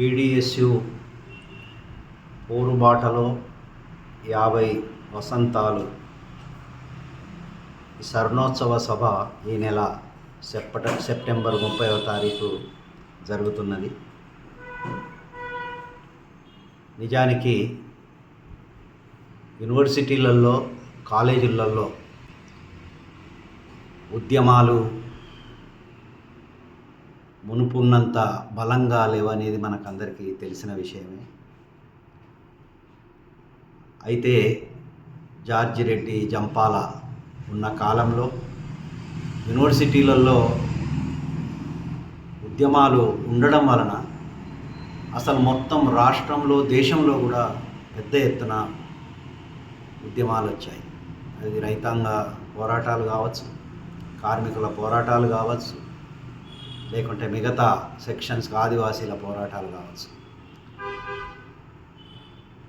PDSU పోరుబాటలో యాభై వసంతాలు. ఈ స్వర్ణోత్సవ సభ ఈ నెల సెప్ట సెప్టెంబర్ ముప్పైవ తారీఖు జరుగుతున్నది. నిజానికి యూనివర్సిటీలలో కాలేజీలలో ఉద్యమాలు మునుపున్నంత బలంగా లేవనేది మనకందరికీ తెలిసిన విషయమే. అయితే జార్జి రెడ్డి జంపాల ఉన్న కాలంలో యూనివర్సిటీలలో ఉద్యమాలు ఉండడం వలన అసలు మొత్తం రాష్ట్రంలో దేశంలో కూడా పెద్ద ఎత్తున ఉద్యమాలు వచ్చాయి. అది రైతాంగ పోరాటాలు కావచ్చు కార్మికుల పోరాటాలు కావచ్చు లేకుంటే మిగతా సెక్షన్స్ ఆదివాసీల పోరాటాలు కావచ్చు.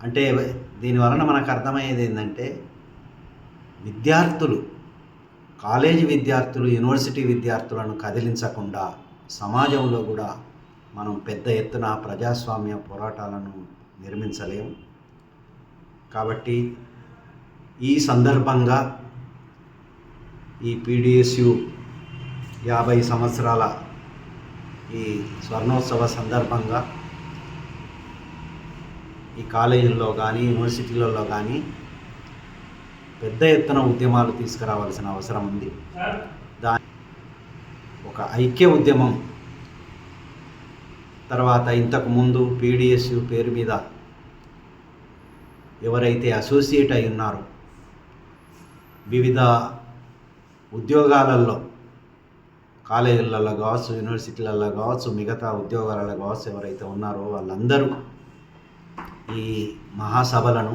అంటే దీని వలన మనకు అర్థమయ్యేది ఏంటంటే విద్యార్థులు కాలేజీ విద్యార్థులు యూనివర్సిటీ విద్యార్థులను కదిలించకుండా సమాజంలో కూడా మనం పెద్ద ఎత్తున ప్రజాస్వామ్య పోరాటాలను నిర్మించలేము కాబట్టి ఈ సందర్భంగా ఈ పీడిఎస్యు యాభై సంవత్సరాల ఈ స్వర్ణోత్సవ సందర్భంగా ఈ కాలేజీల్లో కానీ యూనివర్సిటీలలో కానీ పెద్ద ఎత్తున ఉద్యమాలు తీసుకురావాల్సిన అవసరం ఉంది. దాని ఒక ఐక్య ఉద్యమం. తర్వాత ఇంతకు ముందు పీడిఎస్యు పేరు మీద ఎవరైతే అసోసియేట్ అయి ఉన్నారో వివిధ ఉద్యోగాలలో కాలేజీలలో కావచ్చు యూనివర్సిటీలలో కావచ్చు మిగతా ఉద్యోగాలలో కావచ్చు ఎవరైతే ఉన్నారో వాళ్ళందరూ ఈ మహాసభలను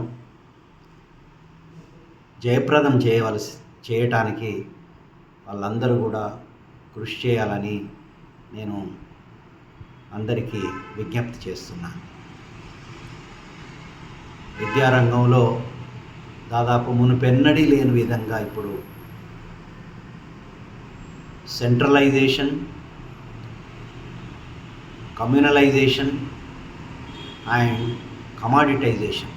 జయప్రదం చేయవలసి చేయటానికి వాళ్ళందరూ కూడా కృషి చేయాలని నేను అందరికీ విజ్ఞప్తి చేస్తున్నాను. విద్యారంగంలో దాదాపు మునుపెన్నడీ లేని విధంగా ఇప్పుడు సెంట్రలైజేషన్ కమ్యూనలైజేషన్ అండ్ కమాడిటైజేషన్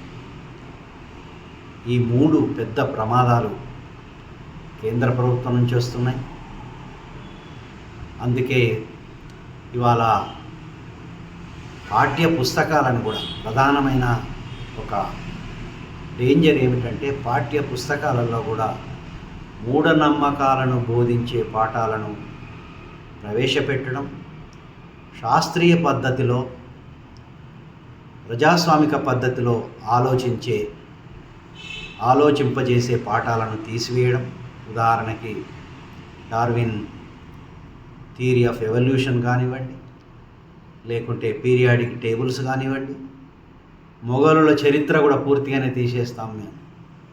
ఈ మూడు పెద్ద ప్రమాదాలు కేంద్ర ప్రభుత్వం నుంచి వస్తున్నాయి. అందుకే ఇవాళ పాఠ్య పుస్తకాలను కూడా ప్రధానమైన ఒక డేంజర్ ఏమిటంటే పాఠ్య పుస్తకాలలో కూడా మూఢనమ్మకాలను బోధించే పాఠాలను ప్రవేశపెట్టడం శాస్త్రీయ పద్ధతిలో ప్రజాస్వామిక పద్ధతిలో ఆలోచించే ఆలోచింపజేసే పాఠాలను తీసివేయడం. ఉదాహరణకి డార్విన్ థియరీ ఆఫ్ ఎవల్యూషన్ కానివ్వండి లేకుంటే పీరియాడిక్ టేబుల్స్ కానివ్వండి. మొఘలుల చరిత్ర కూడా పూర్తిగానే తీసేస్తాం మేము.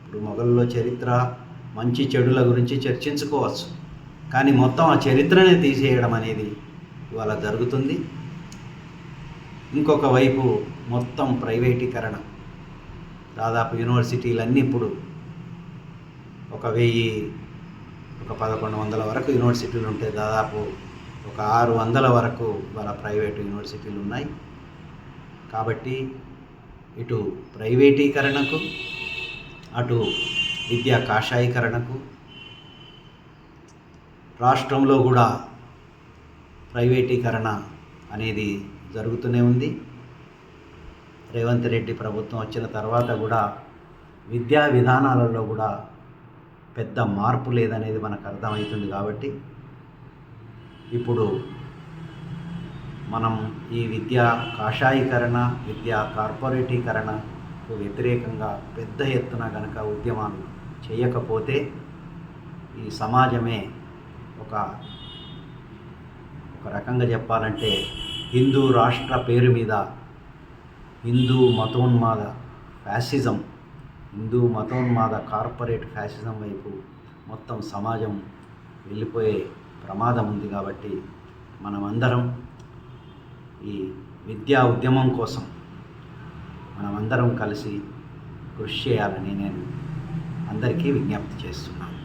ఇప్పుడు మొఘలుల చరిత్ర మంచి చెడుల గురించి చర్చించుకోవచ్చు. కానీ మొత్తం ఆ చరిత్రనే తీసేయడం అనేది ఇవాళ జరుగుతుంది. ఇంకొక వైపు మొత్తం ప్రైవేటీకరణ. దాదాపు యూనివర్సిటీలన్నీ ఇప్పుడు ఒక వెయ్యి ఒక పదకొండు వందల వరకు యూనివర్సిటీలు ఉంటే దాదాపు ఒక ఆరు వందల వరకు వాళ్ళ ప్రైవేటు యూనివర్సిటీలు ఉన్నాయి. కాబట్టి ఇటు ప్రైవేటీకరణకు అటు విద్యా కాషాయీకరణకు రాష్ట్రంలో కూడా ప్రైవేటీకరణ అనేది జరుగుతూనే ఉంది. రేవంత్ రెడ్డి ప్రభుత్వం వచ్చిన తర్వాత కూడా విద్యా విధానాలలో కూడా పెద్ద మార్పు లేదనేది మనకు అర్థమవుతుంది కాబట్టి ఇప్పుడు మనం ఈ విద్యా కాషాయీకరణ విద్యా కార్పొరేటీకరణ వ్యతిరేకంగా పెద్ద ఎత్తున కనుక ఉద్యమాలు చేయకపోతే ఈ సమాజమే ఒక ఒక రకంగా చెప్పాలంటే హిందూ రాష్ట్ర పేరు మీద హిందూ మతోన్మాద ఫ్యాసిజం హిందూ మతోన్మాద కార్పొరేట్ ఫ్యాసిజం వైపు మొత్తం సమాజం వెళ్ళిపోయే ప్రమాదం ఉంది కాబట్టి మనమందరం ఈ విద్యా ఉద్యమం కోసం మనమందరం కలిసి కృషి చేయాలని నేను అందరికీ విజ్ఞప్తి చేస్తున్నాను.